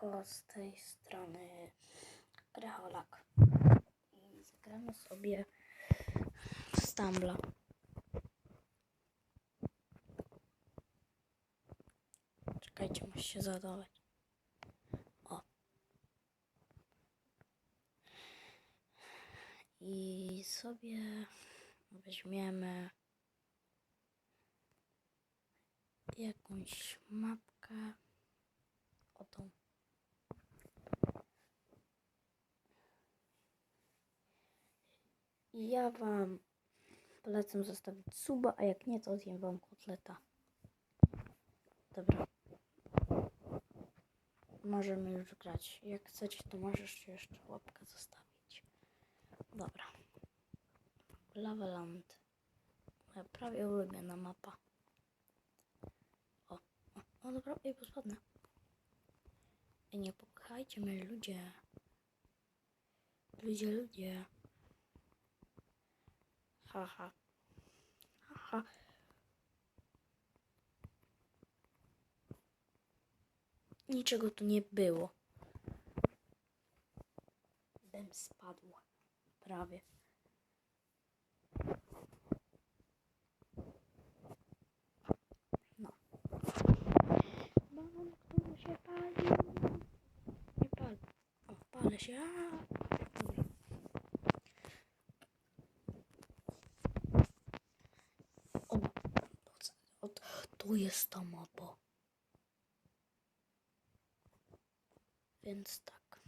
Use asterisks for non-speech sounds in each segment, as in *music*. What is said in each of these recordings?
Siemanko, z tej strony Grecholak. I zagramy sobie Stambla. Czekajcie, muszę się. O. I sobie weźmiemy jakąś mapkę. O. ja wam polecam zostawić suba, a jak nie, to zjem wam kotleta. Dobra. Możemy już grać. Jak chcecie, to możesz jeszcze łapkę zostawić. Dobra. Lavaland. Moja prawie ulubiona mapa. O, o, o dobra, ej, bo spadnę. Ej, nie popchajcie mnie, ludzie. Ludzie, ludzie. Haha. Haha. Niczego tu nie było. Bym spadł. Prawie. No. Aaa. Dobra. O, o, to- tu jest ta mapa. Więc tak.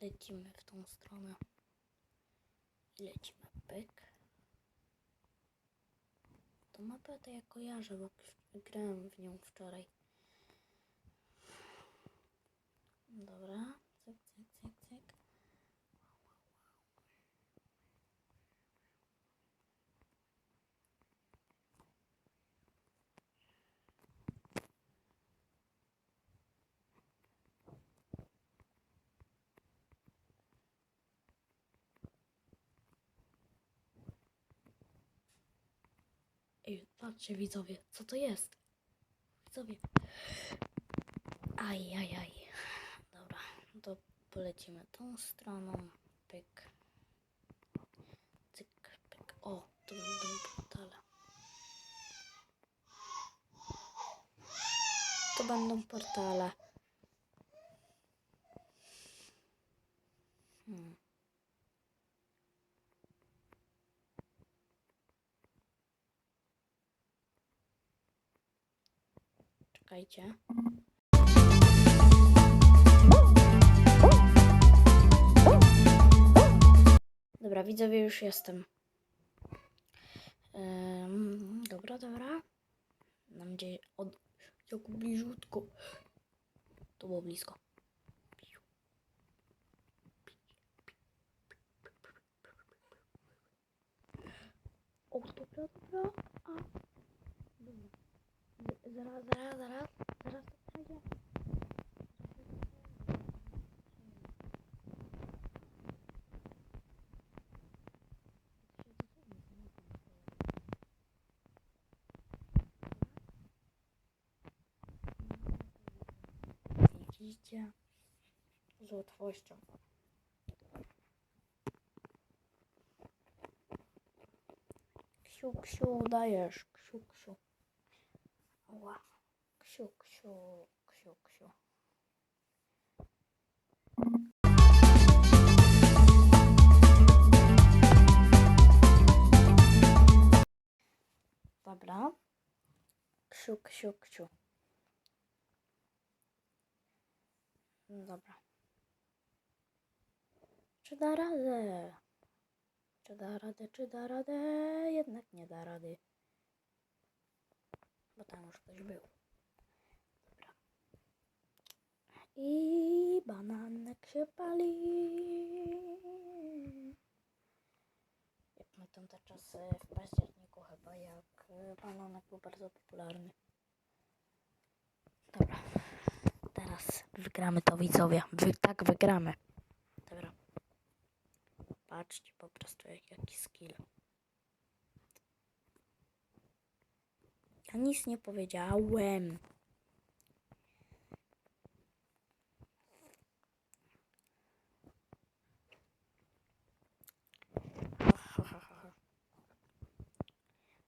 Lecimy w tą stronę. Lecimy pyk. To mapę to ja kojarzę, bo grałem w nią wczoraj. Dobra. Cyk, cyk, cyk, cyk. Ej, patrzcie widzowie, co to jest? Widzowie. Aj, aj, aj. Dobra, to polecimy tą stroną. Pyk. Cyk, pyk. O, to będą portale. To będą portale. Czekajcie. Dobra, widzowie, już jestem. Em, dobra, dobra. Mam nadzieję, od... jak bliżutko. To było blisko. O, dobra, dobra. A. Dobra. Z- Zaraz, zaraz, zaraz. Zaraz to przejdzie. Widzicie? Z łatwością. Ksiu, ksiu, dajesz. Ksiu, ksiu. Ła. Ksiu, ksiu, ksiu, ksiu. Dobra. Ksiu, ksiu, ksiu. Dobra. Czy da radę? Czy da radę, czy da radę? Jednak nie da rady. Bo tam już ktoś był. Dobra. I bananek się pali. Jak my tam te czasy w październiku chyba, jak y, bananek był bardzo popularny. Dobra. Teraz wygramy to widzowie. Wy, tak wygramy. Dobra. Patrzcie po prostu jak, jaki skill. Ja nic nie powiedziałem.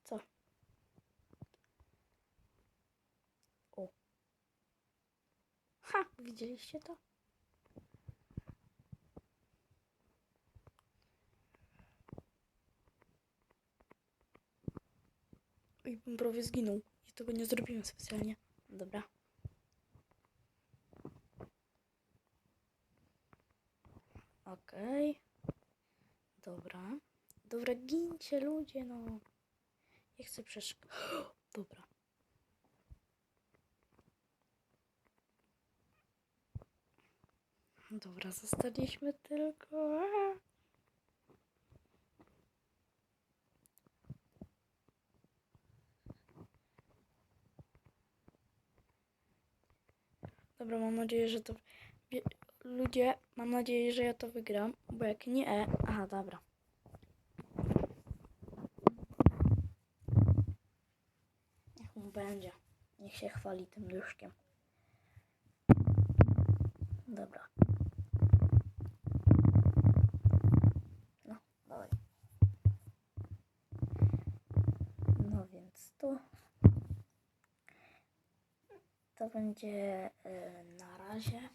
Co? O. Ha, widzieliście to? Bym prawie zginął. I tego nie zrobiłem specjalnie. Dobra. Okej. Dobra. Dobra, gincie ludzie, no. Nie chcę przeszkadzać. *gasps* Dobra. Dobra, zostaliśmy tylko. Dobra, mam nadzieję, że to. Ludzie, mam nadzieję, że ja to wygram, bo jak nie. Aha, dobra. Niech mu będzie. Niech się chwali tym duszkiem. Dobra. No, dawaj. No więc tu. To będzie e, na razie.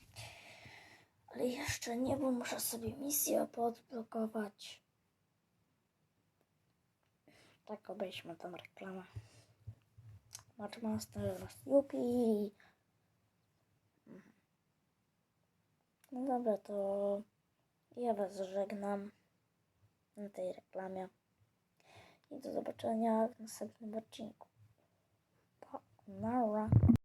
Ale jeszcze nie, bo muszę sobie misję podblokować. Tak, obejrzmy tą reklamę. Matchmaster Yupi. Mhm. No dobra, to ja Was żegnam na tej reklamie. I do zobaczenia w następnym odcinku. Pa, nara.